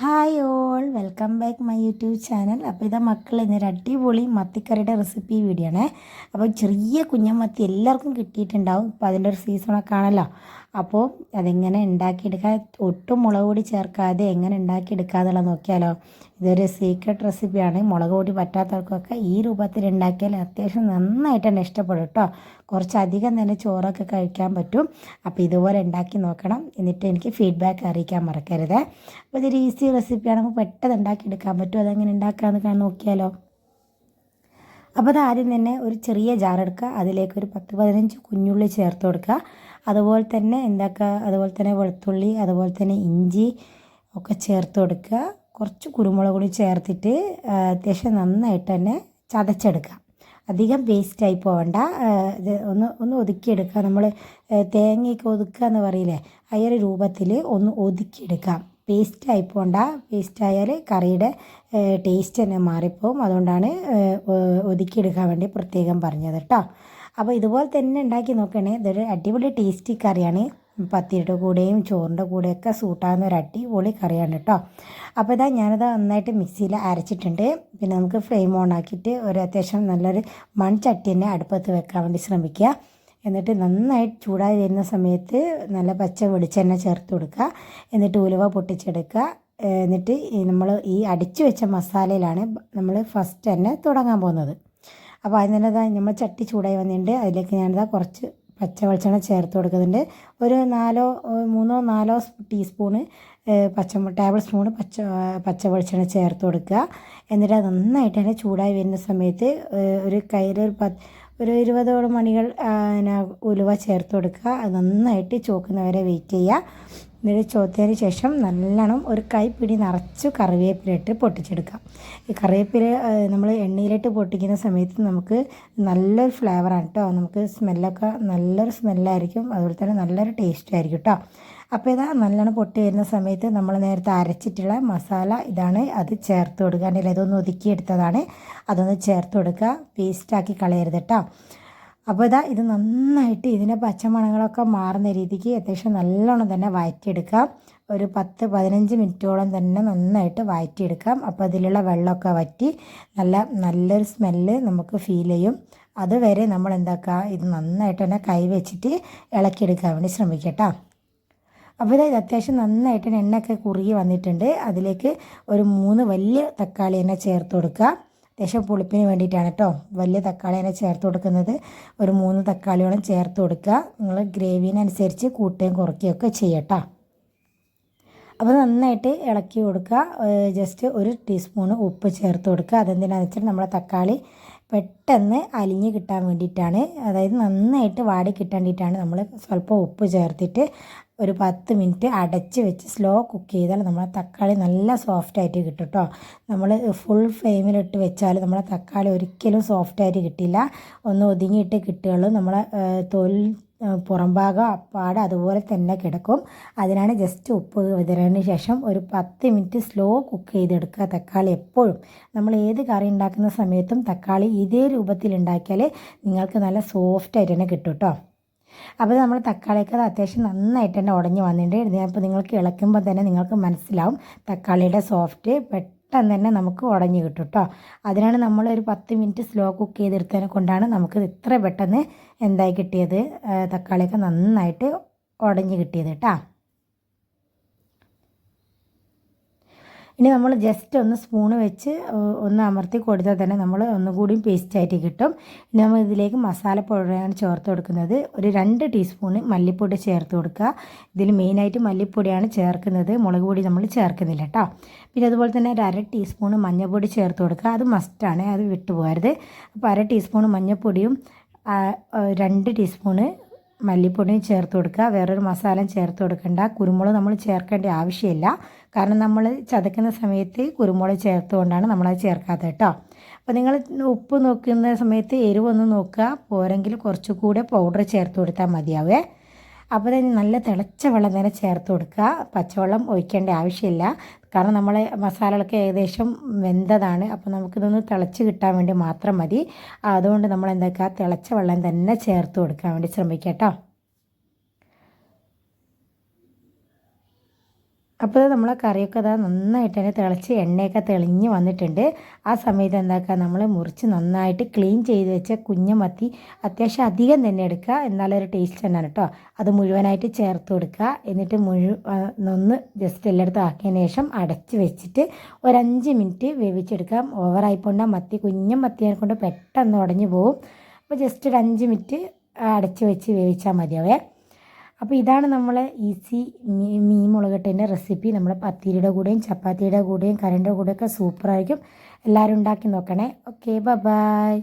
Hi all welcome back my YouTube channel അപ്പോൾ ഇതാ മക്കൾ ഇന്നൊരു അടിപൊളി മത്തിക്കറിയുടെ റെസിപ്പി വീഡിയോ ആണ്. അപ്പോൾ ചെറിയ കുഞ്ഞമത്തി എല്ലാവർക്കും കിട്ടിയിട്ടുണ്ടാവും. ഇപ്പോൾ അതിന്റെ ഒരു സീസണൊക്കെ ആണല്ലോ. അപ്പോൾ അതെങ്ങനെ ഉണ്ടാക്കിയെടുക്കുക ഒട്ടും മുളക് പൊടി ചേർക്കാതെ എങ്ങനെ ഉണ്ടാക്കിയെടുക്കാതുള്ള നോക്കിയാലോ. ഇതൊരു സീക്രട്ട് റെസിപ്പിയാണ് മുളക് പൊടി പറ്റാത്തവർക്കൊക്കെ ഈ രൂപത്തിൽ ഉണ്ടാക്കിയാൽ അത്യാവശ്യം നന്നായിട്ട് തന്നെ ഇഷ്ടപ്പെടും കേട്ടോ കുറച്ചധികം തന്നെ ചോറൊക്കെ കഴിക്കാൻ പറ്റും. അപ്പോൾ ഇതുപോലെ ഉണ്ടാക്കി നോക്കണം. എന്നിട്ട് എനിക്ക് ഫീഡ്ബാക്ക് അറിയിക്കാൻ മറക്കരുത്. അപ്പോൾ ഇതൊരു ഈസി റെസിപ്പിയാണ് നമുക്ക് പെട്ടെന്ന് ഉണ്ടാക്കിയെടുക്കാൻ പറ്റും അതെങ്ങനെ ഉണ്ടാക്കാമെന്ന് നോക്കിയാലോ. അപ്പോൾ അത് ആദ്യം തന്നെ ഒരു ചെറിയ ജാർ എടുക്കുക. അതിലേക്ക് ഒരു പത്ത് പതിനഞ്ച് കുഞ്ഞുള്ളി ചേർത്ത് കൊടുക്കുക. അതുപോലെ തന്നെ എന്താക്കുക? അതുപോലെ തന്നെ വെളുത്തുള്ളി അതുപോലെ തന്നെ ഇഞ്ചി ഒക്കെ ചേർത്ത് കൊടുക്കുക. കുറച്ച് കുരുമുളക് കൂടി ചേർത്തിട്ട് അത്യാവശ്യം നന്നായിട്ട് തന്നെ ചതച്ചെടുക്കുക. അധികം വേസ്റ്റായി ഇത് ഒന്ന് ഒന്ന് ഒതുക്കിയെടുക്കുക. നമ്മൾ തേങ്ങയൊക്കെ ഒതുക്കുക എന്ന് പറയില്ലേ? ഒരു രൂപത്തിൽ ഒന്ന് ഒതുക്കിയെടുക്കാം. പേസ്റ്റ് ആയി പോണ്ട പേസ്റ്റ് ആയാൽ കറിയുടെ ടേസ്റ്റ് തന്നെ മാറിപ്പോവും. അതുകൊണ്ടാണ് ഒതുക്കിയെടുക്കാൻ വേണ്ടി പ്രത്യേകം പറഞ്ഞത് കേട്ടോ അപ്പോൾ ഇതുപോലെ തന്നെ ഉണ്ടാക്കി നോക്കണേ. ഇതൊരു അടിപൊളി ടേസ്റ്റി കറിയാണ്. പത്തിരിയുടെ കൂടെയും ചോറിന്റെ കൂടെയൊക്കെ സൂട്ടാകുന്ന ഒരു അടിപൊളി കറിയാണ് കേട്ടോ അപ്പോൾ ഇതാ ഞാനത് നന്നായിട്ട് മിക്സിയിൽ അരച്ചിട്ടുണ്ട്. പിന്നെ നമുക്ക് ഫ്ലെയിം ഓൺ ആക്കിയിട്ട് ഒരു അത്യാവശ്യം നല്ലൊരു മൺചട്ടി തന്നെ അടുപ്പത്ത് വെക്കാൻ വേണ്ടി ശ്രമിക്കുക. എന്നിട്ട് നന്നായി ചൂടായി വരുന്ന സമയത്ത് നല്ല പച്ച വെളിച്ചെണ്ണ ചേർത്ത് കൊടുക്കുക. എന്നിട്ട് ഉലുവ പൊട്ടിച്ചെടുക്കുക. എന്നിട്ട് നമ്മൾ ഈ അടിച്ചു വെച്ച മസാലയിലാണ് നമ്മൾ ഫസ്റ്റ് തന്നെ തുടങ്ങാൻ പോകുന്നത്. അപ്പോൾ അതിന് തന്നെ നമ്മൾ ചട്ടി ചൂടായി വന്നിട്ടുണ്ട്. അതിലേക്ക് ഞാനിതാ കുറച്ച് പച്ച വെളിച്ചെണ്ണ ചേർത്ത് കൊടുക്കുന്നുണ്ട്. ഒരു നാലോ മൂന്നോ നാലോ ടീസ്പൂണ് പച്ച ടേബിൾ സ്പൂണ് പച്ച പച്ച വെളിച്ചെണ്ണ ചേർത്ത് കൊടുക്കുക. എന്നിട്ട് അത് നന്നായിട്ട് തന്നെ ചൂടായി വരുന്ന സമയത്ത് ഒരു കയ്യിൽ ഒരു പത്ത് ഒരു ഇരുപതോളം മണികൾ പിന്നെ ഉലുവ ചേർത്ത് കൊടുക്കുക. അത് നന്നായിട്ട് ചോക്കുന്നവരെ വെയിറ്റ് ചെയ്യുക. എന്നിട്ട് ചോത്തതിന് ശേഷം നല്ലോണം ഒരു കൈപ്പിടി നിറച്ച് കറിവേപ്പിലിട്ട് പൊട്ടിച്ചെടുക്കാം ഈ കറിവേപ്പില നമ്മൾ എണ്ണയിലിട്ട് പൊട്ടിക്കുന്ന സമയത്ത് നമുക്ക് നല്ലൊരു ഫ്ലേവറാണ് കേട്ടോ നമുക്ക് സ്മെല്ലൊക്കെ നല്ലൊരു സ്മെല്ലായിരിക്കും അതുപോലെ തന്നെ നല്ലൊരു ടേസ്റ്റായിരിക്കും കേട്ടോ അപ്പോൾ ഇതാ നല്ലോണം പൊട്ടി വരുന്ന സമയത്ത് നമ്മൾ നേരത്തെ അരച്ചിട്ടുള്ള മസാല ഇതാണ്. അത് ചേർത്ത് കൊടുക്കുക. അല്ലെങ്കിൽ ഇതൊന്ന് ഒതുക്കിയെടുത്തതാണ് അതൊന്ന് ചേർത്ത് കൊടുക്കുക. പേസ്റ്റാക്കി കളയരുത് കേട്ടോ അപ്പോൾ ഇതാ ഇത് നന്നായിട്ട് ഇതിന്റെ പച്ചമണങ്ങളൊക്കെ മാറുന്ന രീതിക്ക് അത്യാവശ്യം നല്ലോണം തന്നെ വഴറ്റിയെടുക്കാം ഒരു പത്ത് പതിനഞ്ച് മിനിറ്റോളം തന്നെ നന്നായിട്ട് വഴറ്റിയെടുക്കാം അപ്പോൾ അതിലുള്ള വെള്ളമൊക്കെ വറ്റി നല്ല നല്ലൊരു സ്മെല്ല് നമുക്ക് ഫീൽ ചെയ്യും. അതുവരെ നമ്മൾ എന്താക്കുക ഇത് നന്നായിട്ട് തന്നെ കൈ വെച്ചിട്ട് ഇളക്കിയെടുക്കാൻ വേണ്ടി ശ്രമിക്കട്ടോ അപ്പോൾ ഇത് അത്യാവശ്യം നന്നായിട്ട് എണ്ണയൊക്കെ കുറുകി വന്നിട്ടുണ്ട്. അതിലേക്ക് ഒരു മൂന്ന് വലിയ തക്കാളി തന്നെ ചേർത്ത് കൊടുക്കുക. അത്യാവശ്യം പുളിപ്പിന് വേണ്ടിയിട്ടാണ് കേട്ടോ. വലിയ തക്കാളി തന്നെ ചേർത്ത് കൊടുക്കുന്നത്. ഒരു മൂന്ന് തക്കാളിയോളം ചേർത്ത് കൊടുക്കുക. നിങ്ങൾ ഗ്രേവിനനുസരിച്ച് കൂട്ടുകയും കുറയ്ക്കുകയും ഒക്കെ ചെയ്യട്ടോ. അപ്പോൾ നന്നായിട്ട് ഇളക്കി കൊടുക്കുക. ജസ്റ്റ് ഒരു ടീസ്പൂണ് ഉപ്പ് ചേർത്ത് കൊടുക്കുക. അതെന്തിനാണെന്ന് വെച്ചാൽ നമ്മളെ തക്കാളി പെട്ടെന്ന് അലിഞ്ഞ് കിട്ടാൻ വേണ്ടിയിട്ടാണ്. അതായത് നന്നായിട്ട് വാടി കിട്ടാൻ വേണ്ടിയിട്ടാണ് നമ്മൾ സ്വല്പം ഉപ്പ് ചേർത്തിട്ട് ഒരു പത്ത് മിനിറ്റ് അടച്ച് വെച്ച് സ്ലോ കുക്ക് ചെയ്താൽ നമ്മളെ തക്കാളി നല്ല സോഫ്റ്റായിട്ട് കിട്ടും കേട്ടോ നമ്മൾ ഫുൾ ഫ്ലെയിമിലിട്ട് വെച്ചാൽ നമ്മളെ തക്കാളി ഒരിക്കലും സോഫ്റ്റായിട്ട് കിട്ടില്ല. ഒന്ന് ഒതുങ്ങിയിട്ട് കിട്ടുകയുള്ളൂ. നമ്മളെ തൊൽ പുറം ഭാഗം അപ്പാട് അതുപോലെ തന്നെ കിടക്കും. അതിനാണ് ജസ്റ്റ് ഉപ്പ് വിതറിയതിന് ശേഷം ഒരു പത്ത് മിനിറ്റ് സ്ലോ കുക്ക് ചെയ്തെടുക്കുക. തക്കാളി എപ്പോഴും. നമ്മൾ ഏത് കറി ഉണ്ടാക്കുന്ന സമയത്തും തക്കാളി ഇതേ രൂപത്തിൽ ഉണ്ടാക്കിയാൽ നിങ്ങൾക്ക് നല്ല സോഫ്റ്റ് ആയിട്ട് തന്നെ കിട്ടും കേട്ടോ അപ്പോൾ നമ്മൾ തക്കാളിയൊക്കെ അത് അത്യാവശ്യം നന്നായിട്ട് തന്നെ ഉടഞ്ഞു വന്നിട്ടുണ്ട്. അപ്പോൾ നിങ്ങൾക്ക് ഇളക്കുമ്പോൾ തന്നെ നിങ്ങൾക്ക് മനസ്സിലാവും തക്കാളിയുടെ സോഫ്റ്റ് പെട്ടെന്ന് തന്നെ നമുക്ക് ഉടഞ്ഞു കിട്ടും കേട്ടോ അതിനാണ് നമ്മൾ ഒരു പത്ത് മിനിറ്റ് സ്ലോ കുക്ക് ചെയ്തെടുത്തതിനെ കൊണ്ടാണ് നമുക്ക് ഇത്ര പെട്ടെന്ന് എന്തായി കിട്ടിയത്? തക്കാളിയൊക്കെ നന്നായിട്ട് ഉടഞ്ഞു കിട്ടിയത് കേട്ടോ ഇനി നമ്മൾ ജസ്റ്റ് ഒന്ന് സ്പൂണ് വെച്ച് ഒന്ന് അമർത്തി കൊടുത്താൽ തന്നെ നമ്മൾ ഒന്നുകൂടി പേസ്റ്റായിട്ട് കിട്ടും. ഇനി നമ്മൾ ഇതിലേക്ക് മസാലപ്പൊടിയാണ് ചേർത്ത് കൊടുക്കുന്നത്. ഒരു രണ്ട് ടീസ്പൂണ് മല്ലിപ്പൊടി ചേർത്ത് കൊടുക്കുക. ഇതിൽ മെയിനായിട്ട് മല്ലിപ്പൊടിയാണ് ചേർക്കുന്നത്. മുളക് പൊടി നമ്മൾ ചേർക്കുന്നില്ല കേട്ടോ. പിന്നെ അതുപോലെ തന്നെ ഒരു അര ടീസ്പൂണ് മഞ്ഞൾപ്പൊടി ചേർത്ത് കൊടുക്കുക. അത് മസ്റ്റാണ് അത് വിട്ടുപോകരുത്. അപ്പോൾ അര ടീസ്പൂണ് മഞ്ഞൾപ്പൊടിയും രണ്ട് ടീസ്പൂണ് മല്ലിപ്പൊടിയും ചേർത്ത് കൊടുക്കുക. വേറൊരു മസാലയും ചേർത്ത് കൊടുക്കേണ്ട. കുരുമുളക് നമ്മൾ ചേർക്കേണ്ട ആവശ്യമില്ല. കാരണം നമ്മൾ ചതക്കുന്ന സമയത്ത് കുരുമുളക് ചേർത്തുകൊണ്ടാണ് നമ്മളത് ചേർക്കാത്തത് കേട്ടോ. അപ്പോൾ നിങ്ങൾ ഉപ്പ് നോക്കുന്ന സമയത്ത് എരിവൊന്ന് നോക്കുക. പോരെങ്കിൽ കുറച്ചുകൂടെ പൗഡർ ചേർത്ത് കൊടുത്താൽ മതിയാവേ. അപ്പോൾ തന്നെ നല്ല തിളച്ച വെള്ളം തന്നെ ചേർത്ത് കൊടുക്കുക. പച്ചവെള്ളം ഒഴിക്കേണ്ട ആവശ്യമില്ല. കാരണം നമ്മളെ മസാലകളൊക്കെ ഏകദേശം വെന്തതാണ്. അപ്പോൾ നമുക്കിതൊന്ന് തിളച്ച് കിട്ടാൻ വേണ്ടി മാത്രം മതി. അതുകൊണ്ട് നമ്മൾ എന്താക്കുക തിളച്ച വെള്ളം തന്നെ ചേർത്ത് കൊടുക്കാൻ വേണ്ടി ശ്രമിക്കാം കേട്ടോ. അപ്പോൾ നമ്മളെ കറിയൊക്കെ അതാ നന്നായിട്ട് തന്നെ തിളച്ച് എണ്ണയൊക്കെ തെളിഞ്ഞ് വന്നിട്ടുണ്ട്. ആ സമയത്ത് എന്താക്കുക നമ്മൾ മുറിച്ച് നന്നായിട്ട് ക്ലീൻ ചെയ്ത് വെച്ച കുഞ്ഞമത്തി അത്യാവശ്യം അധികം തന്നെ എടുക്കുക. എന്നാലൊരു ടേസ്റ്റ് തന്നെയാണ് കേട്ടോ അത് മുഴുവനായിട്ട് ചേർത്ത് കൊടുക്കുക. എന്നിട്ട് മുഴുവൻ ഒന്ന് ജസ്റ്റ് എല്ലായിടത്തും ആക്കിയതിന് ശേഷം അടച്ച് വെച്ചിട്ട് ഒരഞ്ച് മിനിറ്റ് വേവിച്ചെടുക്കാം. ഓവറായിപ്പോണ്ട മത്തി കുഞ്ഞ മത്തിയെ കൊണ്ട് പെട്ടെന്ന് ഉടഞ്ഞു പോകും അപ്പോൾ ജസ്റ്റ് ഒരു അഞ്ച് മിനിറ്റ് അടച്ച് വെച്ച് വേവിച്ചാൽ മതിയാവേ. അപ്പോൾ ഇതാണ് നമ്മളെ ഈസി മീൻ മുളകട്ടേന്റെ റെസിപ്പി നമ്മൾ പത്തിരിയുടെ കൂടെയും ചപ്പാത്തിയുടെ കൂടെയും കറിന്റെ കൂടെയൊക്കെ സൂപ്പറായിരിക്കും എല്ലാവരും ഉണ്ടാക്കി നോക്കണേ. Okay bye